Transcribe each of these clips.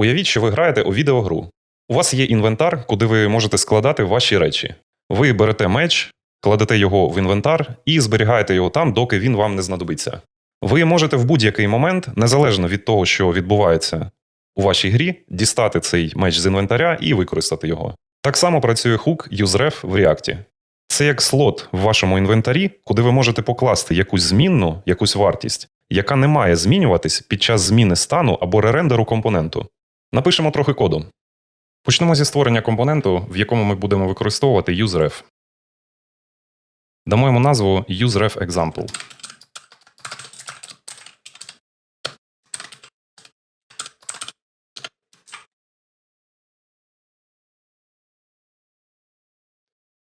Уявіть, що ви граєте у відеогру. У вас є інвентар, куди ви можете складати ваші речі. Ви берете меч, кладете його в інвентар і зберігаєте його там, доки він вам не знадобиться. Ви можете в будь-який момент, незалежно від того, що відбувається у вашій грі, дістати цей меч з інвентаря і використати його. Так само працює хук useRef в React. Це як слот в вашому інвентарі, куди ви можете покласти якусь змінну, якусь вартість, яка не має змінюватись під час зміни стану або ререндеру компоненту. Напишемо трохи коду. Почнемо зі створення компоненту, в якому ми будемо використовувати useRef. Дамо йому назву useRefExample.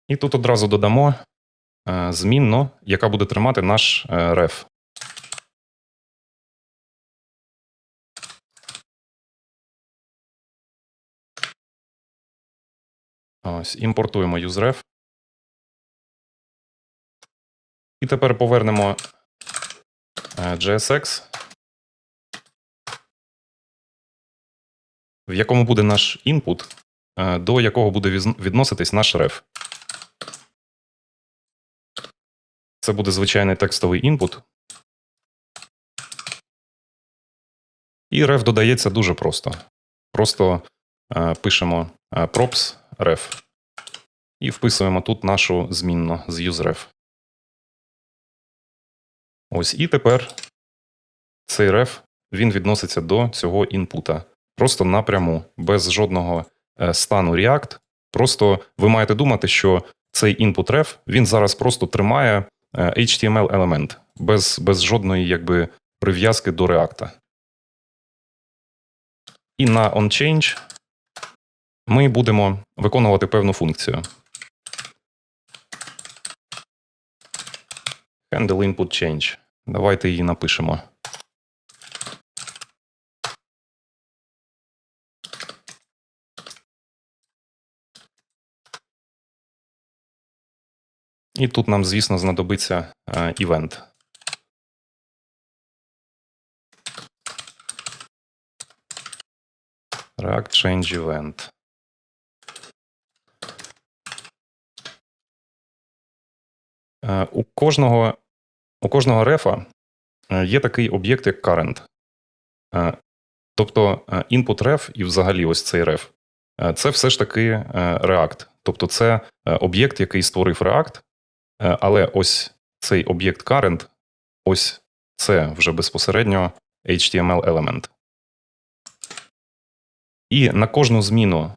І тут одразу додамо е, змінну, яка буде тримати наш е, Ось, імпортуємо useRef. І тепер повернемо е, JSX, в якому буде наш інпут, е, до якого буде відноситись наш ref. Це буде звичайний текстовий інпут. І ref додається дуже просто. Просто е, пишемо е, props ref і вписуємо тут нашу змінну з useRef. Ось і тепер цей ref він відноситься до цього інпута. Просто напряму, без жодного е, стану React. Просто ви маєте думати, що цей input ref він зараз просто тримає е, HTML елемент без, без жодної якби, прив'язки до React. І на onChange ми будемо виконувати певну функцію. Handle input change. Давайте її напишемо. І тут нам, звісно, знадобиться івент. React Change Event. У кожного, у кожного рефа е, є такий об'єкт, як current. Е, Тобто е, input ref і взагалі ось цей ref е, це все ж таки е, React. Тобто це е, об'єкт, який створив React, е, але ось цей об'єкт current, ось це вже безпосередньо HTML елемент. І на кожну зміну,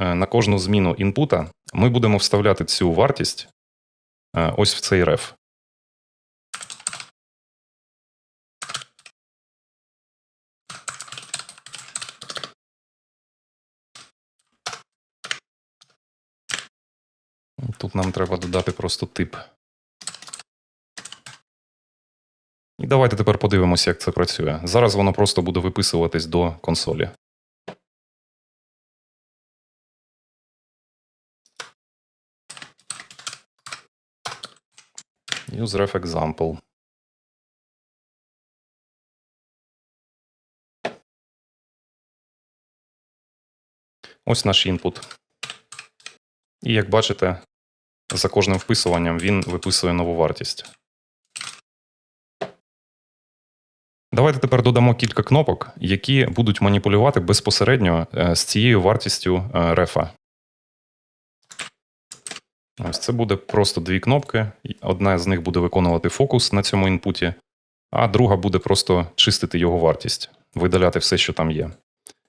е, на кожну зміну інпута ми будемо вставляти цю вартість е, ось в цей ref. Тут нам треба додати просто тип. І давайте тепер подивимося, як це працює. Зараз воно просто буде виписуватись до консолі. Useref example. Ось наш інпут. І як бачите, за кожним вписуванням він виписує нову вартість. Давайте тепер додамо кілька кнопок, які будуть маніпулювати безпосередньо е, з цією вартістю е, рефа. Ось це буде просто дві кнопки. Одна з них буде виконувати фокус на цьому інпуті, а друга буде просто чистити його вартість, видаляти все, що там є.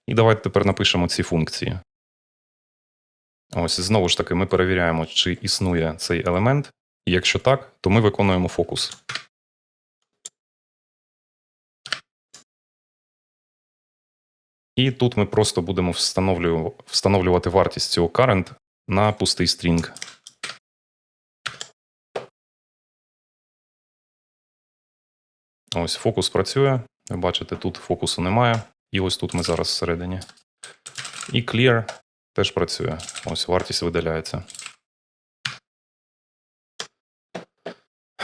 І давайте тепер напишемо ці функції. Ось знову ж таки, ми перевіряємо, чи існує цей елемент. Якщо так, то ми виконуємо фокус. І тут ми просто будемо встановлювати вартість цього current на пустий стрінг. Ось фокус працює. Ви бачите, тут фокусу немає. І ось тут ми зараз всередині. І clear теж працює. Ось вартість видаляється.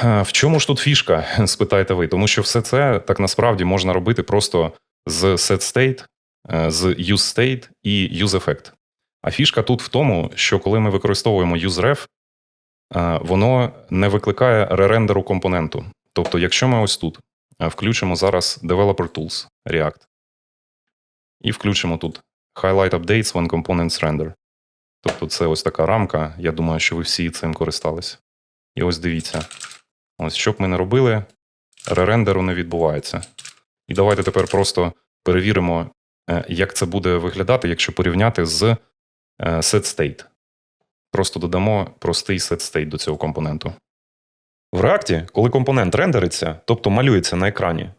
Е, В чому ж тут фішка, спитаєте ви? Тому що все це так насправді можна робити просто з setState е, з useState і useEffect. А фішка тут в тому, що коли ми використовуємо useRef, е, воно не викликає ререндеру компоненту. Тобто, якщо ми ось тут включимо зараз Developer Tools React і включимо тут Highlight Updates when Components Render. Тобто це ось така рамка. Я думаю, що ви всі цим користались. І ось дивіться. Ось, що б ми не робили, ререндеру не відбувається. І давайте тепер просто перевіримо, е, як це буде виглядати, якщо порівняти з е, setState. Просто додамо простий setState до цього компоненту. В React, коли компонент рендериться, тобто малюється на екрані,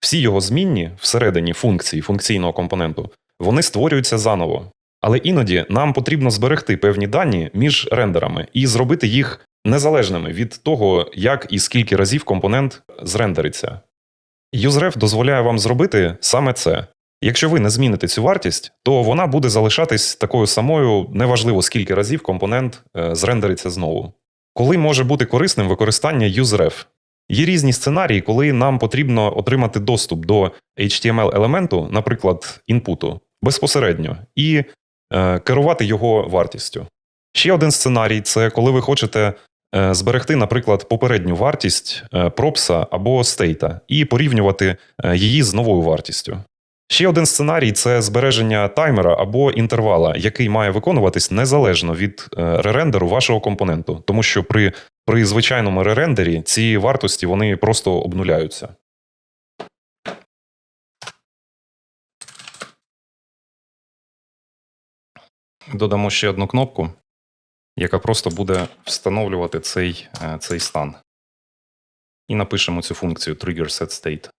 всі його змінні всередині функції функційного компоненту, вони створюються заново. Але іноді нам потрібно зберегти певні дані між рендерами і зробити їх незалежними від того, як і скільки разів компонент зрендериться. UseRef дозволяє вам зробити саме це. Якщо ви не зміните цю вартість, то вона буде залишатись такою самою, неважливо скільки разів компонент е, зрендериться знову. Коли може бути корисним використання useRef? Є різні сценарії, коли нам потрібно отримати доступ до HTML-елементу, наприклад, інпуту, безпосередньо, і е, керувати його вартістю. Ще один сценарій це коли ви хочете е, зберегти, наприклад, попередню вартість е, пропса або стейта і порівнювати е, її з новою вартістю. Ще один сценарій це збереження таймера або інтервала, який має виконуватись незалежно від е, ререндеру вашого компоненту, тому що при, при звичайному ререндері ці вартості вони просто обнуляються. Додамо ще одну кнопку, яка просто буде встановлювати цей, е, цей стан. І напишемо цю функцію trigger set state.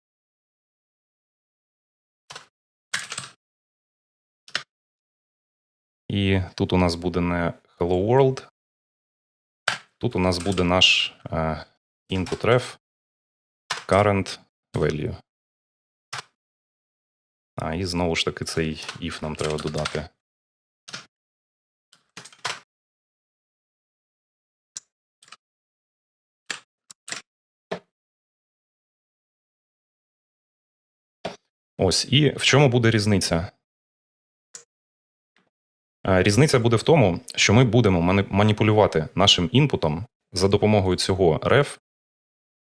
І тут у нас буде не Hello World. Тут у нас буде наш е, input ref current value. А, і знову ж таки цей if нам треба додати. Ось, і в чому буде різниця? Е, Різниця буде в тому, що ми будемо маніпулювати нашим інпутом за допомогою цього ref,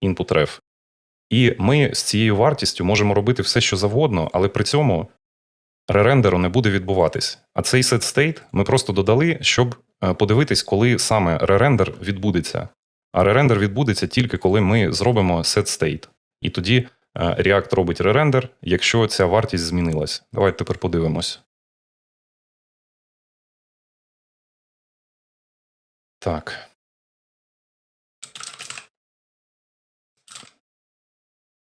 input ref, і ми з цією вартістю можемо робити все, що завгодно, але при цьому ререндеру не буде відбуватись. А цей set state ми просто додали, щоб е, подивитись, коли саме ререндер відбудеться. А ререндер відбудеться тільки коли ми зробимо set state. І тоді е, React робить ререндер, якщо ця вартість змінилась. Давайте тепер подивимось. Так.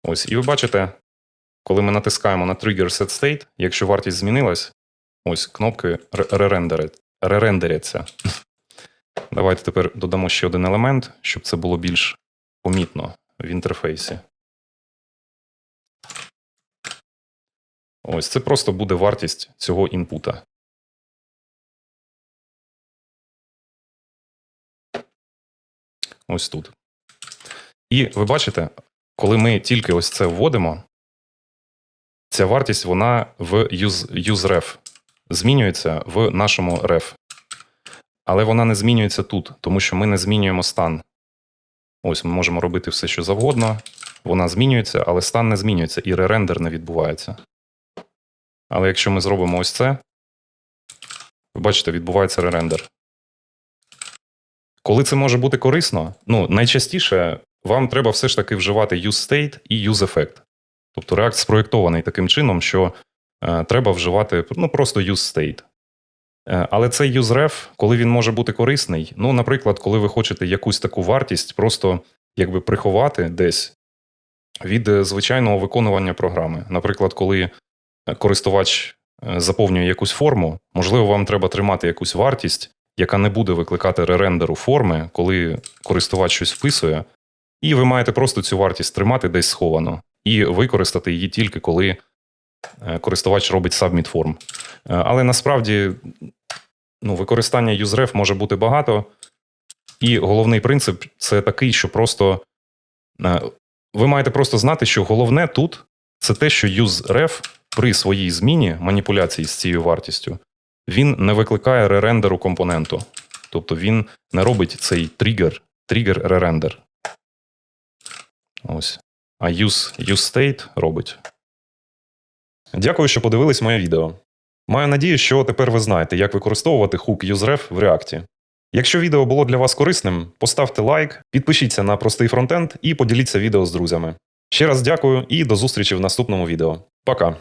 Ось, і ви бачите, коли ми натискаємо на Trigger Set State, якщо вартість змінилась, ось кнопки ререндеряться. Давайте тепер додамо ще один елемент, щоб це було більш помітно в інтерфейсі. Ось це просто буде вартість цього інпута. Ось тут. І ви бачите, коли ми тільки ось це вводимо, ця вартість вона в use, useRef змінюється в нашому ref. Але вона не змінюється тут, тому що ми не змінюємо стан. Ось ми можемо робити все, що завгодно. Вона змінюється, але стан не змінюється і ререндер не відбувається. Але якщо ми зробимо ось це, ви бачите, відбувається ререндер. Коли це може бути корисно, ну найчастіше вам треба все ж таки вживати useState і useEffect. Тобто React спроєктований таким чином, що е, треба вживати ну, просто useState. Е, але цей useRef, коли він може бути корисний, ну, наприклад, коли ви хочете якусь таку вартість просто якби приховати десь від е, звичайного виконування програми. Наприклад, коли користувач е, заповнює якусь форму, можливо, вам треба тримати якусь вартість, яка не буде викликати ререндеру форми, коли користувач щось вписує, і ви маєте просто цю вартість тримати десь сховано і використати її тільки коли е, користувач робить submit form. Е, Але насправді ну, використання useRef може бути багато, і головний принцип це такий, що просто е, ви маєте просто знати, що головне тут це те, що useRef при своїй зміні маніпуляції з цією вартістю він не викликає ререндеру компоненту. Тобто він не робить цей тригер, тригер ререндер. Ось. А use, use state робить. Дякую, що подивились моє відео. Маю надію, що тепер ви знаєте, як використовувати хук useref в React. Якщо відео було для вас корисним, поставте лайк, підпишіться на простий фронтенд і поділіться відео з друзями. Ще раз дякую і до зустрічі в наступному відео. Пока!